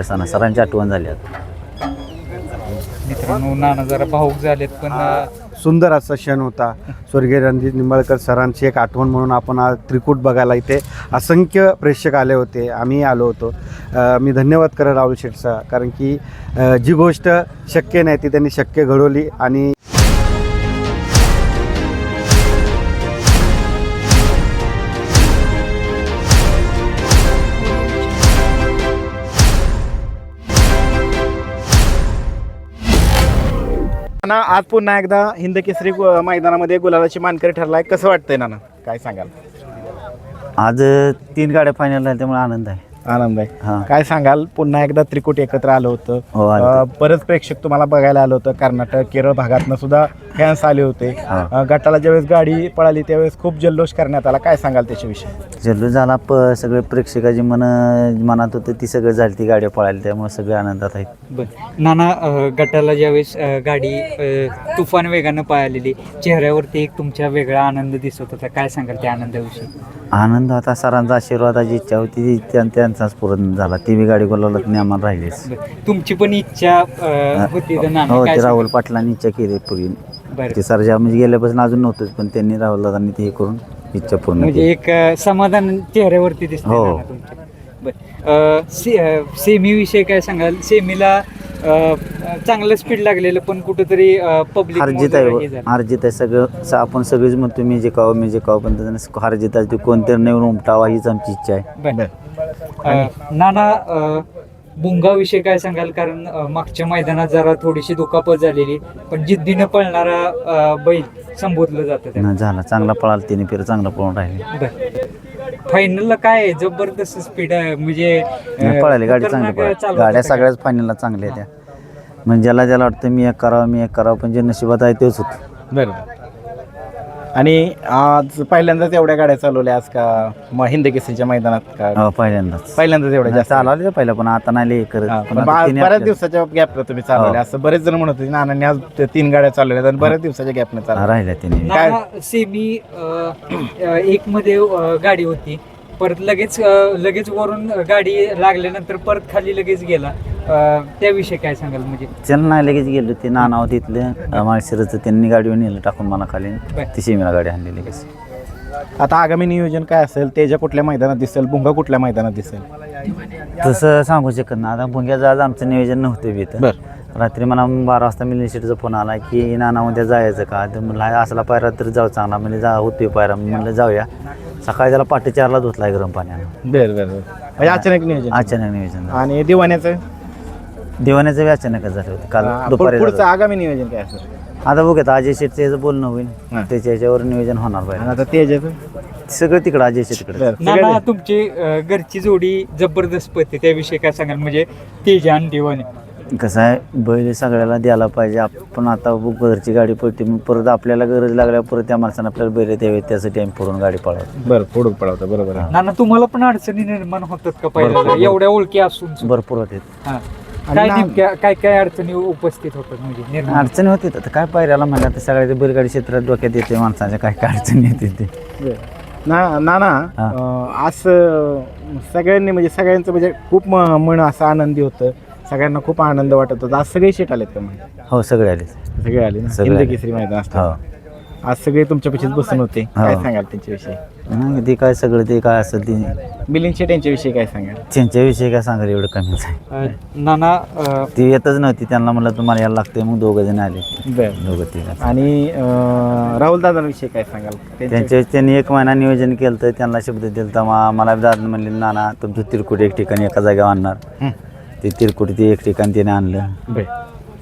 असताना सरांची आठवण झाली आता. मित्रांनो नाना जरा भाऊक झालेत पण अं, सुंदर असा क्षण होता. स्वर्गीय रणजित निंबाळकर सरांची एक आठवण म्हणून आपण आज त्रिकूट बघायला इथे असंख्य प्रेक्षक आले होते. आम्ही आलो होतो. अ, मी धन्यवाद करेन राहुल शेठचा कारण की अ, जी गोष्ट शक्य नाही ती त्यांनी शक्य घडवली आणि नाना आज पुन्हा एकदा हिंद केसरी मैदानामध्ये गुलालाची मानकरी ठरलाय. कसं वाटतंय नाना? काय सांगाल? आज तीन गाड्या फायनल झाल्या त्यामुळे आनंद आहे. आनंद आहे हां. काय सांगाल? पुन्हा एकदा त्रिकुट एकत्र आलं होतं. हो अं, बरेच प्रेक्षक तुम्हाला बघायला आलं होतं. कर्नाटक केरळ भागातनं सुद्धा फॅन्स आले होते. हा. गटाला ज्यावेळेस गाडी पळाली त्यावेळेस खूप जल्लोष करण्यात आला. काय सांगाल त्याच्याविषयी? जल्लोष झाला. प सगळे प्रेक्षकाची मन मनात होतं ती सगळं झाली ती गाड्या पळाली. त्यामुळे सगळे आनंदात आहेत. नाना गटाला ज्यावेळेस गाडी तुफान वेगानं पळालेली चेहऱ्यावरती एक तुमच्या वेगळा आनंद दिसत होता. काय सांगाल त्या आनंदाविषयी? आनंद होता सरांचा आशीर्वादाची इच्छा होती ती त्या- त्यांचाच पूर्ण झाला ती बी गाडी बोलावलं नाही आम्हाला राहिलीच बरं. तुमची पण इच्छा अं, होती तर नाना हो काय ते? राहुल पाटलांनी इच्छा केली पूर्वी बरं. ते सरजा म्हणजे गेल्यापासून अजून नव्हतंच पण त्यांनी राहुल दादांनी ते हे करून इच्छा पूर्ण म्हणजे केली एक अं, समाधान चेहऱ्यावरती दिसते हो. नाना तुमच्या. बरं. अं, से- अं, सेमीविषयी काय सांगाल सेमीला चांगलं स्पीड लागलेलं पण कुठंतरी पब्लिक हारजीत आहे. हारजीत आहे सगळं. स- आपण सगळेच म्हणतो मी जे काव मी जे काव पण त्याच्यानं हारजीत आहे ते कोणतरी नेऊन उमटावा हीच आमची इच्छा आहे. नाना अं, बुंगाविषयी काय सांगाल? कारण अं, मागच्या मैदानात जरा थोडीशी दुखापत झालेली पण जिद्दीनं पळणारा अं, बैल संबोधलं जातं त्याला. न झाला. चांगला पळाला तिने फेर चांगला पळून राहिले. बरं. फायनलला काय आहे? जबरदस्त स्पीड आहे. म्हणजे अं, पळाली गाडी चांगली खतरनाक पळाली. चालवत गाड्या होता सगळ्याच फायनलला चांगल्या त्या म्हणजे ज्याला ज्याला वाटतं मी एक करावं मी एक करावं पण जे नशिबात आहे तेच होतं. बरोबर. आणि आज पहिल्यांदाच एवढ्या गाड्या चालवल्या आज का? म- हिंद केसरीच्या मैदानात का? हो, पहिल्यांदाच. पहिल्यांदाच एवढ्या जास्त. चालवले पहिला पण आता नाही लई करत पण आता बा- तिने बऱ्याच आपल्या- दिवसाच्या गॅपला तुम्ही चालवले हो. असं बरेच जण म्हणत होते नानांनी आज ते तीन गाड्या चालवल्या आणि बऱ्याच दिवसाच्या गॅपने चालवल्या. राहिल्या तिने काय? सेमी एक मध्ये अं, गाडी होती. परत लगेच अं, लगेच वरून गाडी लागल्यानंतर परत खाली लगेच गेला. अं, त्याविषयी काय सांगाल म्हणजे? त्यांना नाही लगेच गेलो ते नानाव तिथले माळशिरचं त्यांनी गाडीवर नेलं टाकून मला खाली. ती शिमीला गाडी आणली लगेच आता आगामी नियोजन काय असेल? तेजा कुठल्या मैदानात दिसेल? भुंगा कुठल्या मैदानात दिसेल? तसं सांगू शकत ना आता भुंग्याचं आज आमचं नियोजन नव्हतं बी इथं. बर. रात्री मला बारा वाजता मिलियन शेटचा फोन आला की नाना उद्या जायचं का? तर म्हणलं "हा, असला पायरा तर जाऊ चांगला. म्हणजे जा होतोय पायरा. म्हणलं जाऊया. सकाळी त्याला पाटे चारला धुतलाय गरम पाण्यानं. बर बर बर. म्हणजे अचानक नियोजन. अचानक नियोजन झालं. आणि दिवाण्याचं? दिवाण्याचं बी अचानकच झालं होतं. काल हा, दुपारी पुढचं झालं. आगामी नियोजन काय असेल आता बघूयात अजय शेटचं याचं बोलणं होईल. हा. त्याच्या याच्यावर नियोजन होणार आणि पाहिजे आता तेजाचं? सगळं तिकडं अजय शेटकडे बर. नाना सगळे- तुमची अं, घरची जोडी जबरदस्त पत्ती त्याविषयी काय सांगाल? म्हणजे तेजा आणि दिवाने. कसं आहे बैल सगळ्याला द्यायला पाहिजे. आपण आता घरची गाडी पळते मग परत आपल्याला गरज लागल्यावर परत त्या माणसानं आपल्याला बैल द्यावे त्यासाठी आम्ही फोडून गाडी पळवतो. बरं पुढं पळवतं बरोबर आहे. नाना तुम्हाला पण अडचणी निर्माण होतात का पहिल्यांदा? एवढ्या ओळखी असून. सुद्धा? भरपूर होते. हा. काय नेमक्या काय काय अडचणी उपस्थित होतात म्हणजे निर्माण? अडचणी होती आता काय पायऱ्याला म्हणलं तर सगळ्या ते बैलगाडी क्षेत्रात डोक्यात येते माणसाच्या काय काय अडचणी येते ते. बरं. ना ना ना हा. अं, असं सगळ्यांनी म्हणजे सगळ्यांचं म्हणजे खूप म- मन असं आनंदी होतं. सगळ्यांना खूप आनंद वाटत होता. आज सगळे शेट आलेत का मग? हो सगळे आले सगळे आले ना? सगळे हिंद. केसरी मैदान हो. असतं आज सगळे तुमच्या पेक्षीच बसून होते. काय हो. सांगाल त्यांच्याविषयी? नाही ते काय सगळं ते काय असेल ते मिलिंद शेट यांच्याविषयी काय सांगाल? त्यांच्याविषयी काय सांगाल एवढं कमीच आहे नाना अं, ती येतच नव्हती. त्यांना म्हणलं तुम्हाला यायला लागते मग दोघं जण आले. बरं. दोघं तिघ आणि राहुल दादांविषयी काय सांगाल? त्यांच्या- त्यांच्या त्यांनी एक महिना नियोजन केलं तर त्यांना शब्द दिला तर मा- मला दादा म्हणले नाना तुमचं तिरकुट एक ठिकाणी एका जागेवर आणणार. हं. ते तिरकुट ते एक ठिकाणी त्याने आणलं. बरं.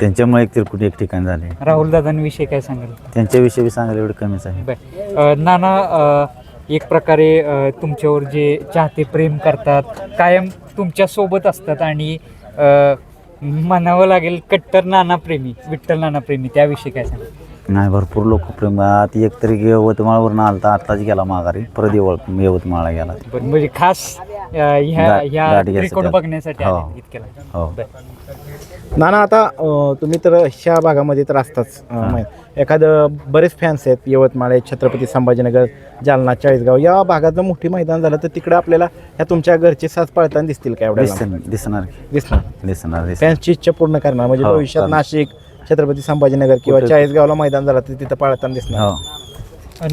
त्यांच्यामुळे एक तिरकुट एक ठिकाणी झाले. राहुल दादांविषयी काय सांगाल त्यांच्याविषयी बी सांगायला एवढं कमीच आहे. बर. अं, नाना अं, एक प्रकारे अं, तुमच्यावर जे चाहते प्रेम करतात कायम तुमच्यासोबत असतात आणि अं, म्हणावं लागेल कट्टर नाना प्रेमी विठ्ठल नाना प्रेमी त्याविषयी काय सांगाल? नाही भरपूर लोकप्रेम आता एक तरी यवतमाळवरून आलता आताच गेला माघारी परत यवळ यवतमाळला गेला बरं, म्हणजे खास अं, ह्या गा- ह्या गाडी घ्यायसाठी रेकॉर्ड आले. बघण्यासाठी हो. आले इतक्याला हो बरं. नाना आता अं, तुम्ही तर ह्या भागामध्ये तर असताच अं. माहित- एखादं बरेच फॅन्स आहेत यवतमाळ आहे छत्रपती संभाजीनगर जालना चाळीसगाव या भागात जर मोठी मैदान झालं तर तिकडे आपल्याला ह्या तुमच्या घरचे साथ पळताना दिसतील का एवढ्या लांब? दिसणार दिसणार की. दिसणार दिसणार दिसणार फॅन्सची इच्छा पूर्ण करणार म्हणजे हो, भविष्यात. नाशिक छत्रपती संभाजीनगर किंवा चाळीसगावला मैदान झालं तर तिथं पळताना दिसणार. हो.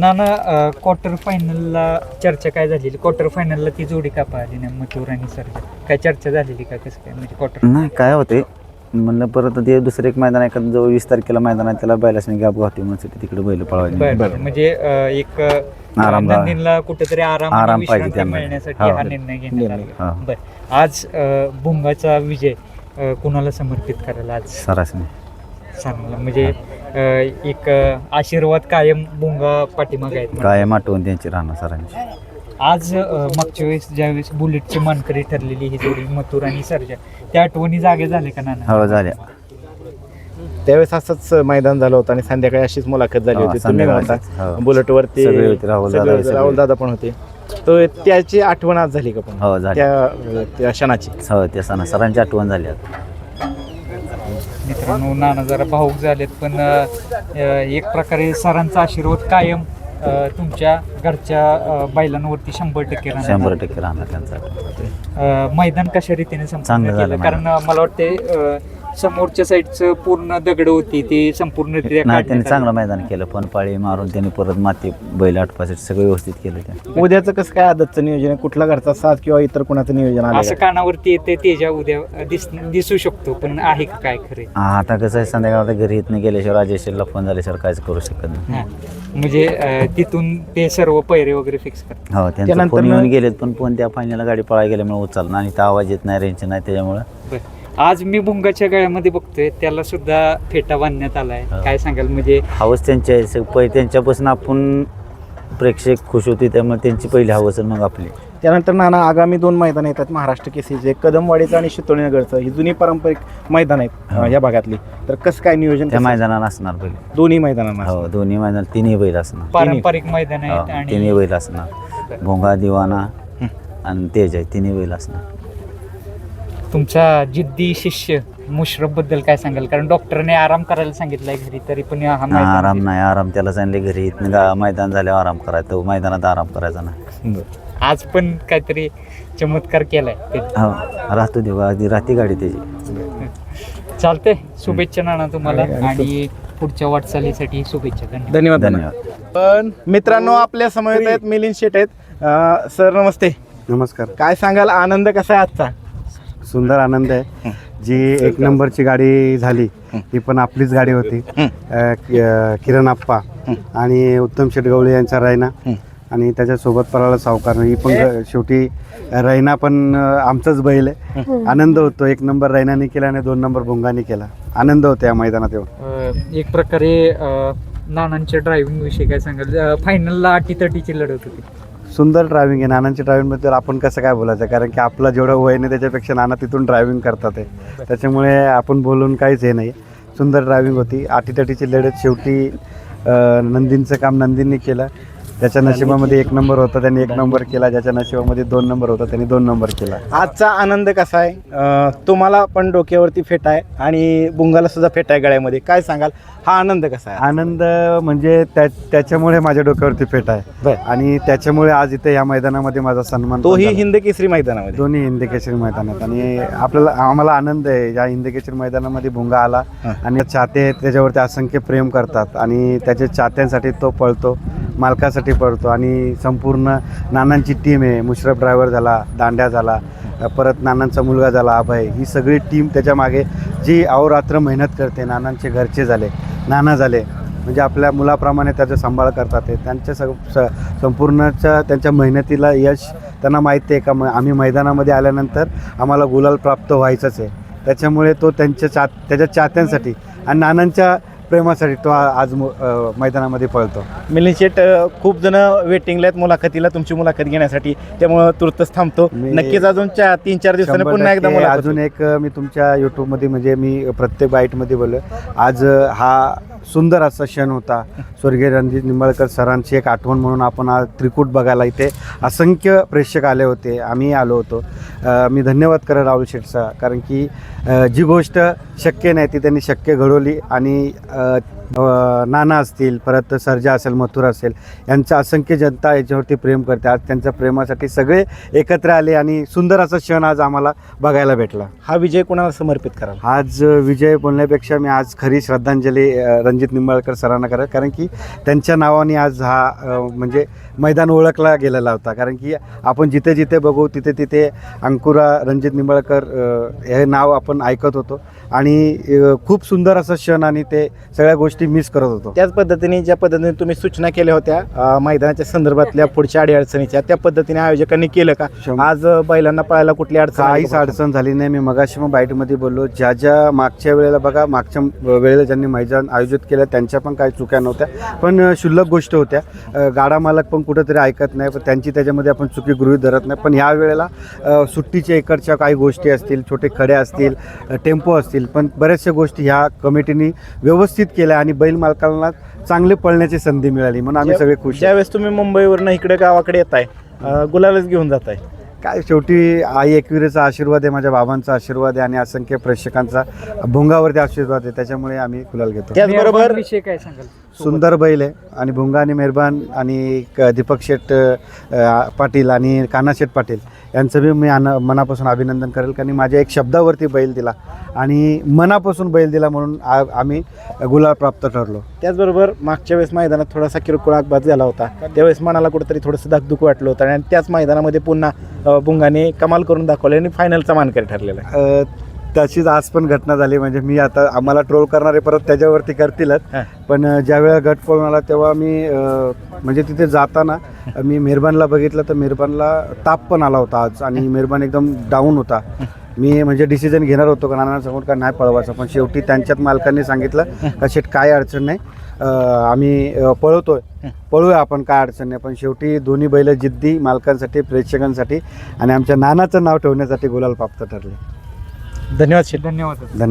नाना क्वार्टर फायनलला चर्चा काय झालेली? क्वार्टर फायनलला ती जोडी का पाहिली नाही मथुर आणि सर्जा? काय चर्चा झालेली का कसं काय? म्हणजे क्वार्टर नाही काय होते म्हणलं परत ते दुसरं एक मैदान आहे जवळ वीस तारखेला मैदान आहे त्याला बैलासनी गाप घावते म्हणून तिकडे बैल पळवायचे. बरं म्हणजे एक नंदीनला कुठेतरी आराम आणि आराम पाहिजे विश्रांती त्यांना. मिळण्यासाठी हो. हा. निर्णय घेण्यात निर्णय. आला. हो. बरं आज भुंगाचा विजय कुणाला समर्पित करायला आज? सरासनी. सांगला म्हणजे अं, एक अं, आशीर्वाद कायम भुंगा पाठीमागे आहेत काय आठवण त्यांची राहणार सरांची. आज अं, मागच्या वेळेस ज्यावेळेस बुलेटची मानकरी ठरलेली ही जोडी मथुर आणि सर्जा त्या आठवणी जागे झाले का नाना? हो झाल्या त्यावेळेस असंच मैदान झालं होतं आणि संध्याकाळी अशीच मुलाखत झाली हो, होती. तुम्ही संध्याकाळी होता हो. बुलेटवरती सगळे होते, राहुल दादा सगळे. राहुल दादा पण होते. तर त्याची आठवण आज झाली का पण? हो झाली. त्या त्या क्षणाची. हो त्या सणा सरांची आठवण झाली आता. मित्रांनो नाना जरा भाऊक झालेत पण अं, एक प्रकारे सरांचा आशीर्वाद कायम अं, तुमच्या घरच्या अं, बैलांवरती शंभर टक्के राहणार. शंभर टक्के राहणार त्यांचा अं, मैदान कशा रीतीने चांगलं झालं केलं. कारण अं, मला वाटते अं, समोरच्या साईडचं पूर्ण दगड होती ते नाही त्यांनी चांगलं मैदान केलं. पण पाळी मारून त्यांनी परत माती बैल आटपासाठी सगळं व्यवस्थित केलं त्या उद्याचं कसं काय आदतचं नियोजन आहे? कुठला घरचा साथ किंवा इतर कुणाचं नियोजन आलं. असं? कानावरती येते तेजा उद्या दिस दिसू शकतो पण आहे का काय खरे? आता कसं आहे संध्याकाळ घरी इथनं गेल्याशिवाय राजेश्वरला फोन झाल्याशिवाय काहीच करू शकत नाही. म्हणजे अं, तिथून ते सर्व पैरे वगैरे फिक्स करतात. हो त्यांचा त्यानंतर फोन येऊन गेलेत पण फोन त्या फायनलला गाडी पळायला गेल्यामुळे उचलला आणि आवाज येत नाही रेंज नाही त्याच्यामुळं. बरं. आज मी भुंगाच्या गळ्यामध्ये बघतोय त्याला सुद्धा फेटा बांधण्यात आलाय. हा. काय सांगाल? म्हणजे हवस त्यांची आहे सग- पै त्यांच्यापासून आपण प्रेक्षक खुश होते त्यामुळे त्यांची पहिली हवस आणि मग आपली. त्यानंतर नाना आगामी दोन मैदान येतात महाराष्ट्र केसरीचे कदमवाडीचं आणि शितोळीनगरचं. ही जुनी पारंपरिक मैदान आहेत हा. अं, या भागातली. तर कसं काय नियोजन त्या कसं? मैदानाला असणार पहिले. दोन्ही मैदानांना हो दोन्ही मैदान तिन्ही बैल असणार. पारंपरिक मैदान हो, आहेत तिन्ही आणि बैल असणार. भोंगा दिवाना आणि तेज आहे तिन्ही बैल असणार. तुमचा जिद्दी शिष्य मुश्रफबद्दल काय सांगाल? कारण डॉक्टरने आराम करायला सांगितलंय घरी तरी पण हा नाही, मैदान- आराम नाही आराम त्याला सांगले घरी इथनं गा- मैदान झाल्यावर आराम करायचा तो मैदानात आराम करायचा नाही आज पण काहीतरी चमत्कार केलाय त्यांनी. हो राहतो देवा आधी राहते गाडी त्याची. चालतंय शुभेच्छा नाना तुम्हाला आणि- पुढच्या वाटचालीसाठी शुभेच्छा धन्यवाद. धन्यवाद पण मित्रांनो आपल्यासमोर आहेत मिलिंद शेट आहेत. अं, सर नमस्ते. नमस्कार. काय सांगाल? आनंद कसा आहे आजचा? सुंदर आनंद आहे. जी एक नंबरची गाडी झाली ही. पण आपलीच गाडी होती. अ, कि- अ, किरण आप्पा आणि उत्तम शेटगवळे यांचा रैना. आणि त्याच्यासोबत पराला सावकार. ही पण ग- शेवटी रैना पण अ, आमचाच बैल आहे. आनंद होतो. एक नंबर रैनाने केला आणि दोन नंबर भोंगाने केला. आनंद होतो या मैदानात येऊन अं, एक प्रकारे अं, नानांच्या ड्रायव्हिंग विषयी काय सांगाल? फायनलला अटी तटीची लढत होती. सुंदर ड्रायव्हिंग आहे. नानांच्या ड्रायव्हिंगबद्दल आपण कसं काय बोलायचं? कारण की आपलं जेवढं वय नाही त्याच्यापेक्षा नाना तिथून ड्रायव्हिंग करतात आहे त्याच्यामुळे आपण बोलून काहीच हे नाही. सुंदर ड्रायव्हिंग होती. आटीतटीची लढत शेवटी नंदींचं काम नंदींनी केलं. ज्याच्या नशिबामध्ये एक नंबर होता त्यांनी एक नंबर केला. ज्याच्या नशिबामध्ये दोन नंबर होता त्यांनी दोन नंबर केला. आजचा आनंद कसा आहे? अं, तुम्हाला पण डोक्यावरती फेटा आहे आणि बुंगाला सुद्धा फेटा आहे गळ्यामध्ये. काय सांगाल? हा आनंद कसा आहे? आनंद म्हणजे त्या त्याच्यामुळे माझ्या डोक्यावरती फेट आहे. बर. आणि त्याच्यामुळे आज इथे या मैदानामध्ये माझा सन्मान पण तोही झाला. हिंद केसरी मैदानामध्ये? दोन्ही हिंदकेसरी मैदानात. आणि आपल्याला आम्हाला आनंद आहे. या हिंदकेसरी मैदानामध्ये भुंगा आला हा. आणि चाहते त्याच्यावरती असंख्य प्रेम करतात. आणि त्याच्या चाहत्यांसाठी तो पळतो. मालकासाठी पडतो आणि संपूर्ण नानांची टीम आहे. मुशरफ ड्रायव्हर झाला दांड्या झाला परत नानांचा मुलगा झाला अभय. ही सगळी टीम त्याच्यामागे जी अहोरात्र मेहनत करते नानांचे घरचे झाले नाना झाले म्हणजे आपल्या मुलाप्रमाणे त्याचा सांभाळ करतात ते त्यांच्या सग स संपूर्णच्या त्यांच्या मेहनतीला यश त्यांना माहिती आहे का? म आम्ही मैदानामध्ये आल्यानंतर आम्हाला गुलाल प्राप्त व्हायचंच आहे. त्याच्यामुळे तो त्यांच्या चा त्याच्या चाहत्यांसाठी आणि नानांच्या प्रेमासाठी तो आज मैदानामध्ये पळतो. मिलिंद शेट खूप जण वेटिंगला आहेत मुलाखतीला तुमची मुलाखत घेण्यासाठी. त्यामुळं तुर्तच थांबतो. नक्कीच अजून चार तीन चार दिवसांनी पुन्हा एकदा मुलाखत अजून एक मी तुमच्या यूट्यूबमध्ये म्हणजे मी प्रत्येक बाईटमध्ये बोललो आज हा सुंदर असा क्षण होता. स्वर्गीय रणजित निंबाळकर सरांची एक आठवण म्हणून आपण आज त्रिकूट बघायला इथे असंख्य प्रेक्षक आले होते. आम्ही आलो होतो. मी धन्यवाद करेन राहुल शेठचा कारण की जी गोष्ट शक्य नाही ती त्यांनी शक्य घडवली आणि नाना असतील परत सर्जा असेल मथुर असेल यांचं असंख्य जनता याच्यावरती प्रेम करते. आज त्यांच्या प्रेमासाठी सगळे एकत्र आले आणि सुंदर असा क्षण आज आम्हाला बघायला भेटला. हा विजय कोणाला समर्पित कराल? आज विजय बोलण्यापेक्षा मी आज खरी श्रद्धांजली रणजित निंबाळकर सरांना करेल. कारण की त्यांच्या नावाने आज हा म्हणजे मैदान ओळखला गेलेला होता. कारण की आपण जिथे जिथे बघू तिथे तिथे अंकुरा रणजित निंबाळकर हे नाव आपण ऐकत होतो. आणि खूप सुंदर असं क्षण आणि ते सगळ्या गोष्टी मिस करत होतो. त्याच पद्धतीने ज्या पद्धतीने तुम्ही सूचना केल्या होत्या मैदानाच्या संदर्भातल्या पुढच्या अडीअडचणीच्या त्या पद्धतीने आयोजकांनी केलं का? आज बैलांना पळायला कुठली अडचण काहीच? अडचण झाली नाही. मी मगाशी मग बाईटमध्ये बोललो ज्या ज्या मागच्या वेळेला बघा मागच्या वेळेला ज्यांनी मैदान आयोजित केलं त्यांच्या पण काही चुक्या नव्हत्या. पण अ, क्षुल्लक गोष्ट होत्या. गाडा मालक पण कुठंतरी ऐकत नाही पण त्यांची त्याच्यामध्ये आपण चुकी गृहीत धरत नाही. पण ह्या वेळेला सुट्टीच्या इकडच्या काही गोष्टी असतील छोटे खडे असतील टेम्पो असतील पण बऱ्याचशा गोष्टी ह्या कमिटीने व्यवस्थित केल्या आणि बैल मालकांना चांगली पळण्याची संधी मिळाली. म्हणून आम्ही सगळे खुश आहे. ज्यावेळेस तुम्ही मुंबईवरनं इकडे गावाकडे येताय अ, गुलालच घेऊन जाताय. काय शेवटी आई एकविरेचा आशीर्वाद आहे माझ्या बाबांचा आशीर्वाद आहे आणि असंख्य प्रेक्षकांचा भुंगावरती आशीर्वाद आहे त्याच्यामुळे आम्ही गुलाल घेतो. त्याचबरोबर विषय काय सांगाल? सुंदर बैल आहे आणि भुंगा आणि मेहरबान आणि दीपक शेठ अ, पाटील आणि कान्हा शेठ पाटील. यांचं बी मी अन मनापासून अभिनंदन करेल कारण माझ्या एक शब्दावरती बैल दिला आणि मनापासून बैल दिला म्हणून आ आम्ही गुलाल प्राप्त ठरलो. त्याचबरोबर मागच्या वेळेस मैदानात थोडासा किरकोळ अपघात झाला होता. त्यावेळेस मनाला कुठेतरी थोडंसं धाकधुक वाटलं होतं आणि त्याच मैदानामध्ये पुन्हा बुंगाने कमाल करून दाखवले आणि फायनलचा मानकरी ठरलेला आहे. तशीच आज पण घटना झाली. म्हणजे मी आता आम्हाला ट्रोल करणारे परत त्याच्यावरती करतीलच. पण अ, ज्या वेळेला गट आला तेव्हा मी म्हणजे तिथे जाताना मी मेहरबानला बघितलं तर मेहरबानला ताप पण आला होता आज आणि मेहरबान एकदम डाऊन होता. मी म्हणजे डिसिजन घेणार होतो का नाना सांगून का नाही पळवायचं पण शेवटी त्यांच्यात मालकांनी सांगितलं का शेट काय अडचण नाही. आम्ही पळवतोय. पळूया आपण काय अडचण नाही. पण शेवटी दोन्ही बैल जिद्दी मालकांसाठी प्रेक्षकांसाठी आणि आमच्या नानाचं नाव ठेवण्यासाठी गुलाल प्राप्त ठरले. धन्यवाद शेठ. धन्यवाद. धन्यवाद